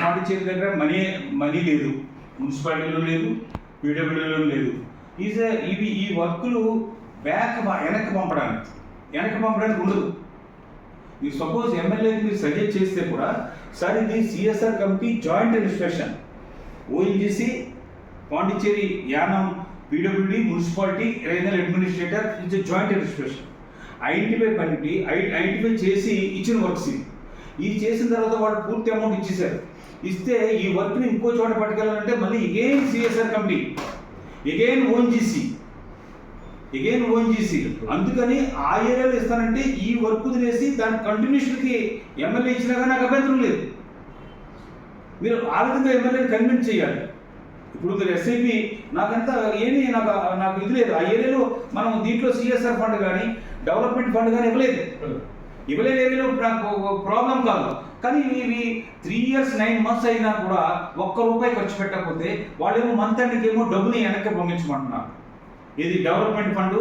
పాండిచేరి దగ్గర money money లేదు. మున్సిపాలిటీలో లేదు పీడబ్ల్యూలో లేదు. ఈజ్ ఇవి ఈ వర్కులు బ్యాక్ వెనక్కి పంపడానికి వెనక్కి పంపడానికి ఉండదు. మీరు సపోజ్ ఎమ్మెల్యేకి మీరు సజెస్ట్ చేస్తే కూడా సార్ ఇది CSR committee joint registration ONGC Pondicherry Yanam PWD municipality regional administrator it's joint registration identify పనికి ఐడెంటిఫై చేసి ఇచ్చిన వర్క్స్ ఇది ఇది చేసిన తర్వాత వాడు పూర్తి అమౌంట్ ఇచ్చేశారు ఇస్తే ఈ వర్క్ని ఇంకో చోట పట్టుకెళ్ళాలంటే మళ్ళీ again CSR committee again ONGC again ONGC అందుకని ఆ ఏరియాలో ఇస్తానంటే ఈ వర్క్ వదిలేసి దాని కంటిన్యూషన్కి ఎమ్మెల్యే ఇచ్చినా కానీ నాకు అభ్యంతరం లేదు. మీరు ఆ విధంగా ఎమ్మెల్యేని కన్విన్స్ చేయాలి. ఇప్పుడు మీరు ఎస్ఐపి నాకంతా ఏమీ నాకు నాకు ఇది లేదు. ఆ ఏరియాలో మనం దీంట్లో సిఎస్ఆర్ ఫండ్ కానీ డెవలప్మెంట్ ఫండ్ కానీ ఇవ్వలేదు. ఇవ్వలేదు నాకు ప్రాబ్లం కాదు. కానీ ఇవి త్రీ ఇయర్స్ నైన్ మంత్స్ అయినా కూడా ఒక్క రూపాయి ఖర్చు పెట్టకపోతే వాళ్ళేమో మంత్ ఎండ్కి ఏమో డబ్బుని వెనక్కి పంపించమంటున్నారు. ఇది డెవలప్మెంట్ ఫండ్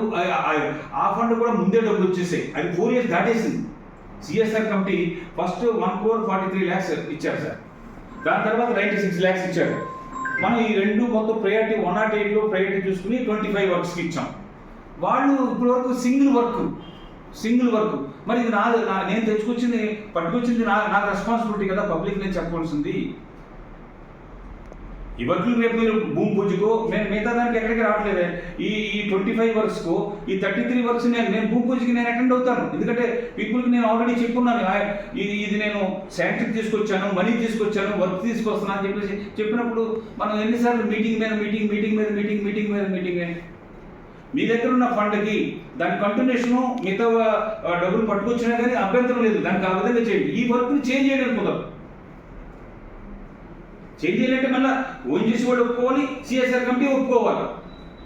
ఆ ఫండ్ కూడా ముందే డబ్బులు వచ్చేసాయి. అది four years దాటేసింది. CSR committee first one crore forty three lakhs ఇచ్చారు సార్. దాని తర్వాత నైంటీ సిక్స్ ల్యాక్స్ ఇచ్చారు. మనం ఈ రెండు మొత్తం ప్రయారిటీ వన్ నాట్ ఎయిట్లో ప్రయారిటీ చూసుకుని ట్వంటీ ఫైవ్ వర్క్స్కి ఇచ్చాం. వాళ్ళు ఇప్పటివరకు సింగిల్ వర్క్ సింగిల్ వర్క్. మరి ఇది నాది నా నేను తెచ్చుకొచ్చింది పట్టుకొచ్చింది నా నాకు రెస్పాన్సిబిలిటీ కదా పబ్లిక్ నేను చెప్పవలసింది. ఈ వర్కులు రేపు మీరు భూమి పూజకు నేను మిగతా దానికి ఎక్కడికి రావట్లేదే. ఈ ఈ ట్వంటీ ఫైవ్ వర్క్స్కు ఈ థర్టీ త్రీ వర్క్స్ నేను నేను భూమి పూజకి నేను అటెండ్ అవుతాను. ఎందుకంటే పీపుల్కి నేను ఆల్రెడీ చెప్పున్నాను ఇది ఇది నేను శాంక్షన్ తీసుకొచ్చాను మనీ తీసుకొచ్చాను వర్క్ తీసుకొస్తున్నాను అని చెప్పేసి చెప్పినప్పుడు మనం ఎన్నిసార్లు మీటింగ్ మీద మీటింగ్ మీటింగ్ మీద మీటింగ్ మీటింగ్ మీద మీటింగ్ మీ దగ్గర ఉన్న ఫండ్కి దాని కంటిన్యూషన్ మిగతా డబ్బులు పట్టుకొచ్చినా కానీ అభ్యంతరం లేదు. దానికి ఆ విధంగా చేయండి. ఈ వర్క్ని చేంజ్ చేయడం కుదరదు చేంజ్ చేయాలంటే మళ్ళీ ఓఎన్జీసీ వాళ్ళు ఒప్పుకోవాలి సిఎస్ఆర్ కమిటీ ఒప్పుకోవాలి.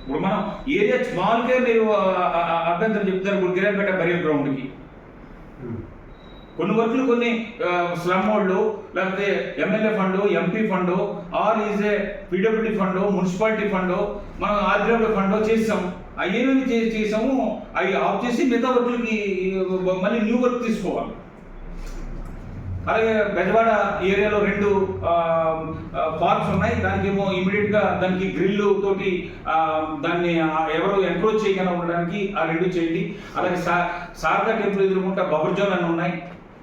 ఇప్పుడు మనం ఏరియా స్మాల్కే మీరు అభ్యంతరం చెప్తారు ఇప్పుడు గిరాపేట బరియల్ గ్రౌండ్కి. Hmm. కొన్ని వర్కులు కొన్ని స్లమ్ వాళ్ళు లేకపోతే MLA fund MP fund or is a PWD fund municipality fund మనం ఆర్డబ్ల్యూ ఫండ్ చేసాం అవి ఏమేమి చే- చేసాము అవి ఆఫ్ చేసి మిగతా వర్కులకి మళ్ళీ న్యూ వర్క్ తీసుకోవాలి. అలాగే బెజవాడ ఏరియాలో రెండు పార్క్స్ ఉన్నాయి. దానికి ఏమో ఇమీడియట్గా దానికి గ్రిల్ తోటి దాన్ని ఎవరు ఎంక్రోచ్ చేయకుండా ఉండడానికి ఆ రెండు చేయండి. అలాగే సా శారదా టెంపుల్ ఎదుర్కొంటా బబర్జోన్ అని ఉన్నాయి.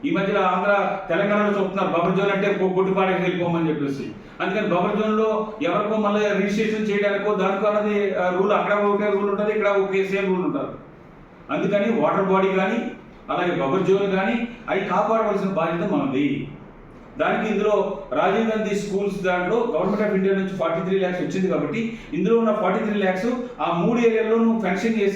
ఈ మధ్యలో ఆంధ్ర తెలంగాణలో చూస్తున్నారు బఫర్ జోన్ అంటే కొట్టుపాడికి వెళ్ళిపోమని చెప్పేసి. అందుకని బఫర్ జోన్లో ఎవరికో మళ్ళీ రిజిస్ట్రేషన్ చేయడానికో దానికో అన్నది రూల్ అక్కడ ఒకే రూల్ ఉంటుంది ఇక్కడ ఒకే సేమ్ రూల్ ఉంటుంది. అందుకని వాటర్ బాడీ కానీ అలాగే బబర్ జోన్ కానీ అవి కాపాడవలసిన బాధ్యత మనది. దానికి ఇందులో రాజీవ్ గాంధీ స్కూల్స్ దాంట్లో గవర్నమెంట్ ఆఫ్ ఇండియా నుంచి ఫార్టీ త్రీ ల్యాక్స్ వచ్చింది కాబట్టి ఇందులో ఉన్న ఫార్టీ త్రీ ల్యాక్స్ ఆ మూడు ఏరియాల్లోనూ ఫెన్షన్ చేసి